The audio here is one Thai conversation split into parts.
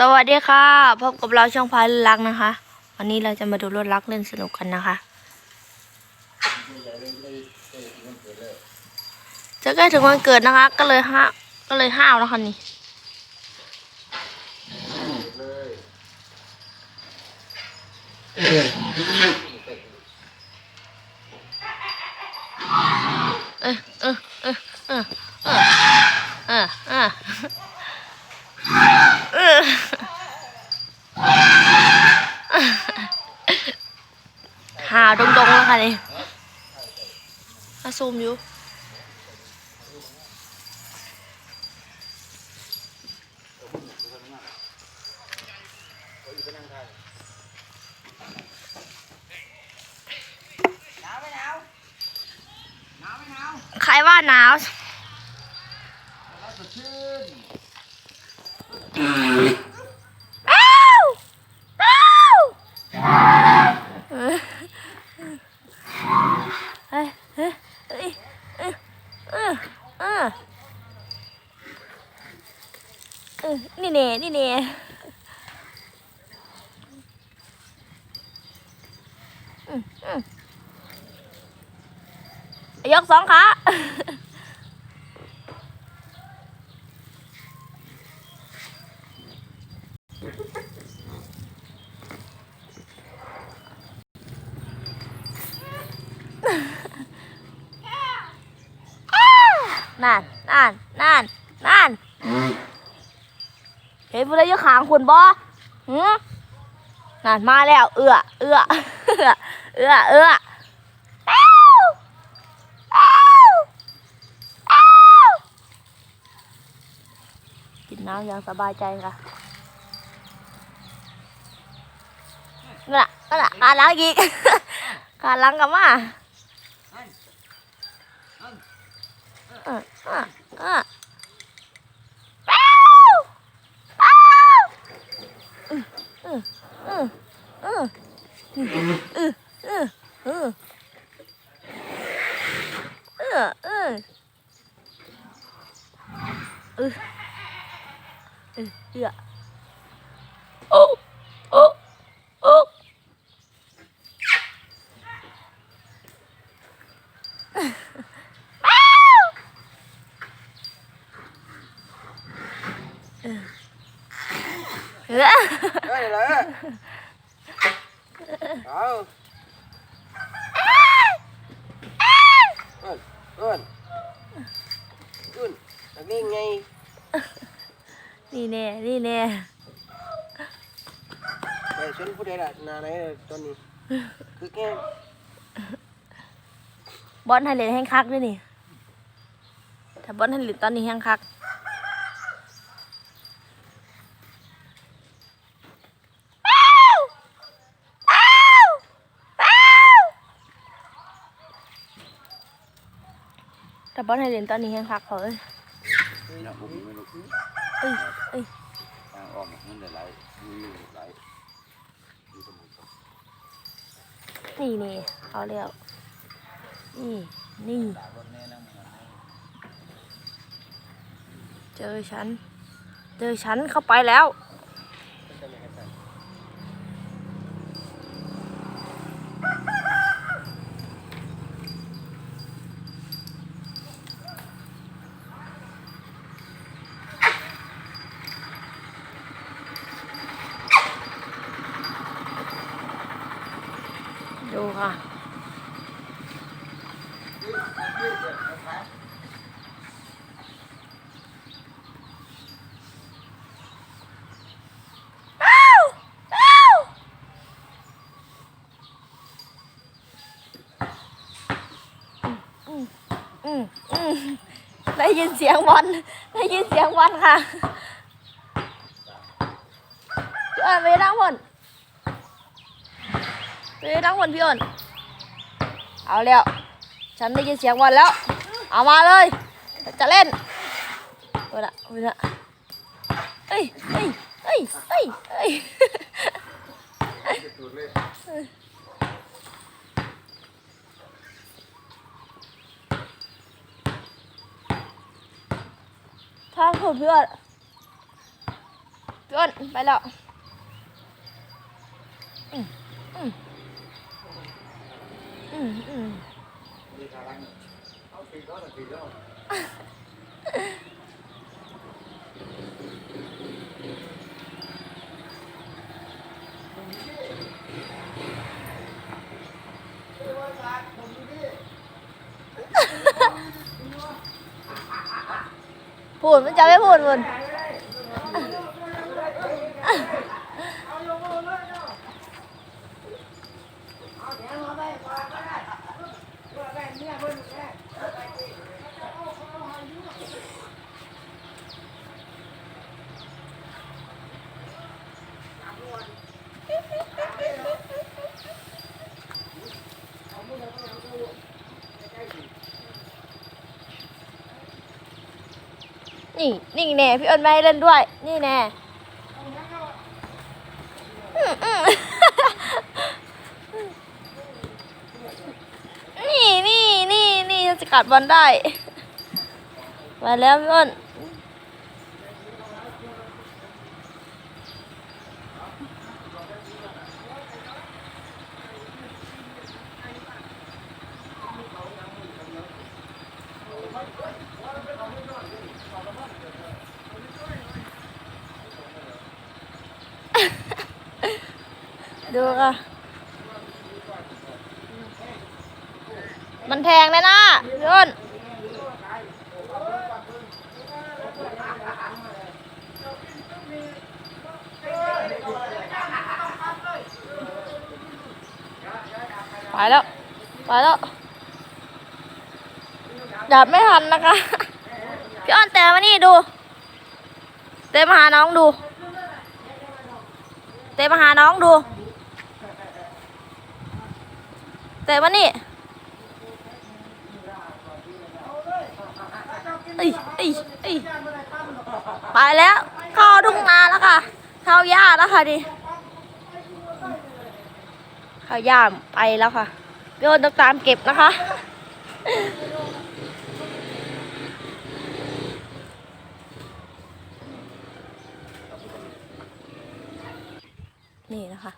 สวัสดีค่ะ พบกับเราช่องพายรักนะคะ วันนี้เราจะมาดูรถรักเล่นสนุกกันนะคะ จะใกล้ถึงวันเกิดนะคะ ก็เลยห้าก็เลยห้าวนะคะนี่เออเออเออเออเออเออเออเออหาดงๆแล้วค่ะนี่มา ซูมอยู่ ใครว่าหนาว อ้าวอ้าวเฮ้ยเฮ้ยเฮ้ยเออเออเออเออนี่เน่นี่เน่อืมอืมยก สองขานั่นนั่นนั่นนั่นเห็นผู้ใดอยู่ขางคุณบ่หืมนั่นมาแล้ว เอื้อเอื้อเอื้อเอื้อเอื้อเอ้าเอ้าเอ้ากิ นน้ำอย่างสบายใจค่ะนั่นน่ะนั่นน่ะการล้างอีกการล้างกับมาเออเออเออเอ้าเเออเฮ้ยเลยเอาเอิ้นเอิ้นขึ้นนักเลงไงนี่แน่นี่แน่ไปชนผู้ใดล่ะหนาไหนตอนนี้ คือแค่บอลไทยเลนแห้งคักด้วยนี่ถ้าบอลไทยเลนตอนนี้แห้งคัก แต่บอลไทยเลนตอนนี้แห้งคักเขาเอ้ยนะผมไม่รู้เอ้ยเอ้ยทางออกมันได้หลายมีหลายมีสมุนนี่นี่เขาเรียกนี่ นี่ เจอฉัน เจอฉันเข้าไปแล้ว ดู ค่ะ ได้ยินเสียงบอลได้ยินเสียงบอลค่ะพี่อ้นไปนั่งบน ไปนั่งบนพี่อ้นเอาแล้ว ฉันได้ยินเสียงบอลแล้ว เอามาเลย จะเล่นเวละเวละเอ้ยเอ้ยเอ้ยเอ้ยเอ้ยทางคุณเพื่อนเพี่อ้นไปแล้ว อืมอืม พูดมันจะไม่พูดมัน นี่นี่แน่พี่อ้นไม่ให้เล่นด้วย นี่แน่นี่นี่นี่นี่จะกัดบอลได้ มาแล้วพี่อ้น ดูค่ะ มันแทงเลยนะพี่อ้นไปแล้ว ไปแล้วดับไม่ทันนะคะ พี่อ้อนแต่มานี่ดู เตะมาหาน้องดู เตะมาหาน้องดู เตะมานี่เอ้ยเอ้ยเอ้ไปแล้วเข้าทุ่งนาแล้วค่ะเข้าหญ้าแล้วค่ะดิเข้าหญ้าไปแล้วค่ะพี่อนต้องตามเก็บนะคะนี่นะคะ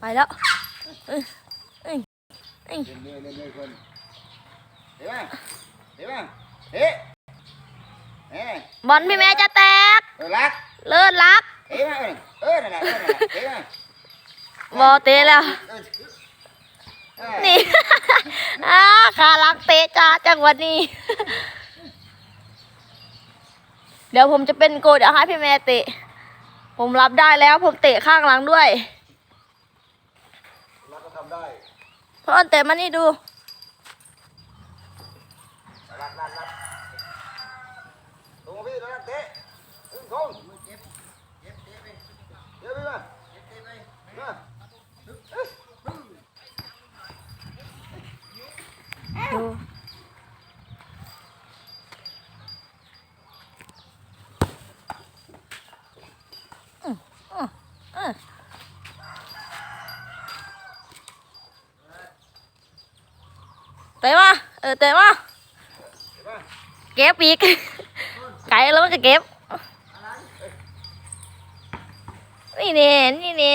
ไปแล้ว เอ้ยเอ้ยเอ้ยเล่นเล่นเล่นคนเฮ้ยเฮ้ยเฮ้เฮ้ยบอลพี่แม่จะแตก เออรักเลิศรักเฮ้ยมาเออนั่นแหละเออนั่นแหละเฮ้ยมาบอลเตะแล้วเออนี่ อ้าขาลักเตะจ้าจังหวันนี้ เดี๋ยวผมจะเป็นโกลเดี๋ยวให้พี่แม่เตะ ผมรับได้แล้วผมเตะข้างหลังด้วย ได้เพราะอันเตะมานี่ดู รักรักรักตรงพี่รักเตะอึ้งคงเจ็บเจ็บเจ็บไปเจ็บไปมาเจ็บไปมา ดู เตะมาเออเตะมาเก็บอีกไก่แล้วมันก็เก็บนี่เน่นี่เน่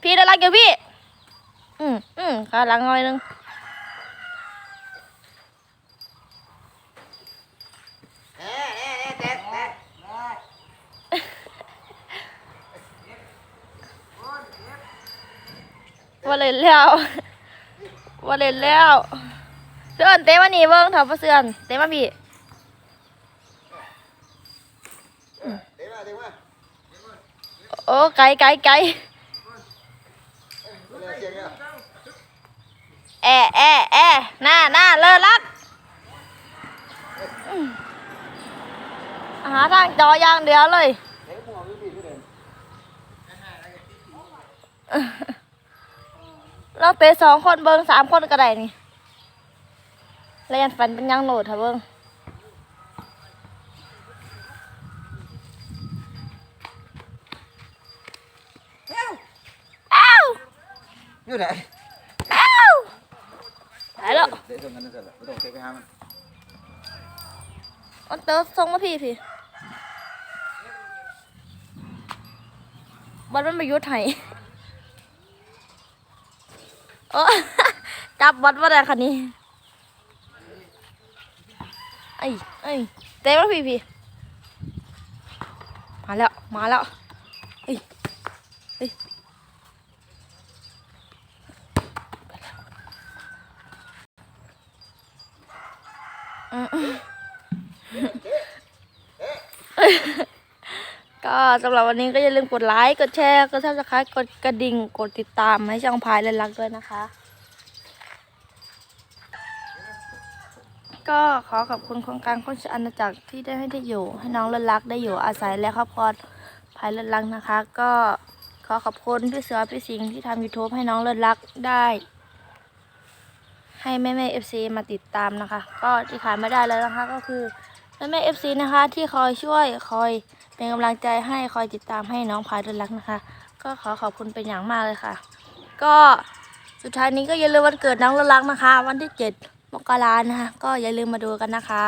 พี่ได้รักอยู่พี่ อืมอืมขาหลังหน่อยหนึงเอ๊ะเอ๊ะเอ๊ะเจ็บเจ็บว่าเล่นแล้ว ว่าเล่นแล้วเสื่อนเต้มานีเบิ้งเถอะพ่อเสื่อนเต้มาพี่เตะมาเตะมาโอ้ไกลไกลไกลเร็วเสียงเนี่ยแอะแอะแอะหน้าหน้าเลิศรักหาทางจออย่างเดียวเลย เราเป็สองคนเบิงสามคนก็ได้นี่แล้วยันฝันเป็นยังโหลดถอะเบิงเอยู่ไหนหายแล้าเยวส่งกันนั่นเสแล้วอันเต๋อส่งมาพี่พี่บอลมันไปยุดไห้ อจับบอลว่าได้คันนี้ไอ้ไอ้ยเต้มาพี่พี่มาแล้ว มาแล้วเอ้ยเอ้ยอืม ก็สำหรับวันนี้ก็อย่าลืมกดไลค์ กดแชร์ กดซับสไครต์กดกระดิ่ง กดติดตามให้ช่องพายและรักด้วยนะคะ ก็ขอขอบคุณโครงการคชอาณาจักรที่ได้ให้ได้อยู่ ให้น้องเลิศรักได้อยู่อาศัยและครอบครัวภายเลิศรักนะคะ ก็ขอขอบคุณพี่เสือพี่สิงห์ที่ทำ YouTube ให้น้องเลิศรักได้ ให้แม่แม่เอฟซีมาติดตามนะคะ ก็ที่ขาดไม่ได้เลยนะคะก็คือแม่แม่เอฟซีนะคะที่คอยช่วยคอย เป็นกำลังใจให้คอยติดตามให้น้องพายเลิศรักนะคะ ก็ขอขอบคุณเป็นอย่างมากเลยค่ะ ก็สุดท้ายนี้ก็อย่าลืมวันเกิดน้องลิศรักนะคะ วันที่เจ็ดมกรานะคะ ก็อย่าลืมมาดูกันนะคะ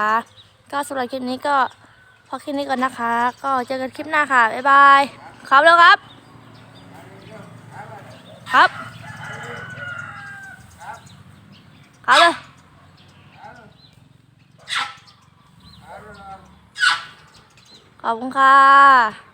ก็สำหรับคลิปนี้ก็พอแค่นี้ก่อนนะคะ ก็เจอกันคลิปหน้าค่ะ บ๊ายบาย ครับแล้วครับ ครับ ครับเลย ขอบคุณค่ะ